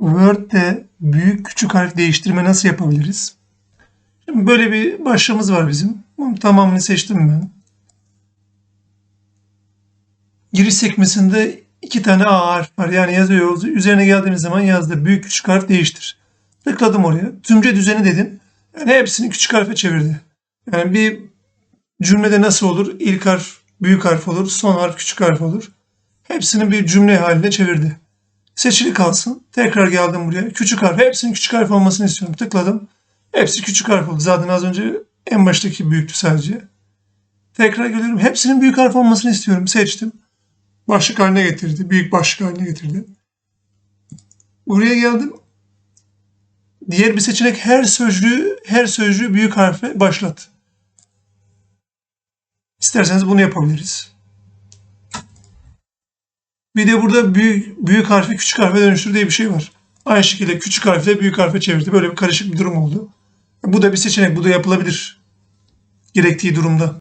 Word'de büyük küçük harf değiştirme nasıl yapabiliriz? Şimdi böyle bir başlığımız var bizim. Tamamını seçtim ben. Giriş sekmesinde iki tane A harf var. Yani yazıyor. Üzerine geldiğimiz zaman yazdı. Büyük küçük harf değiştir. Tıkladım oraya. Tümce düzeni dedim. Yani hepsini küçük harfe çevirdi. Yani bir cümlede nasıl olur? İlk harf büyük harf olur. Son harf küçük harf olur. Hepsini bir cümle haline çevirdi. Seçili kalsın. Tekrar geldim buraya. Küçük harf. Hepsinin küçük harf olmasını istiyorum. Tıkladım. Hepsi küçük harf oldu. Zaten az önce en baştaki büyüktü sadece. Tekrar geliyorum. Hepsinin büyük harf olmasını istiyorum. Seçtim. Başlık haline getirdi. Büyük başlık haline getirdi. Buraya geldim. Diğer bir seçenek her sözcüğü her sözcüğü büyük harfe başlat. İsterseniz bunu yapabiliriz. Bir de burada büyük, büyük harfi küçük harfe dönüştür diye bir şey var. Aynı şekilde küçük harfi de büyük harfe çevirdi. Böyle bir karışık bir durum oldu. Bu da bir seçenek. Bu da yapılabilir. Gerektiği durumda.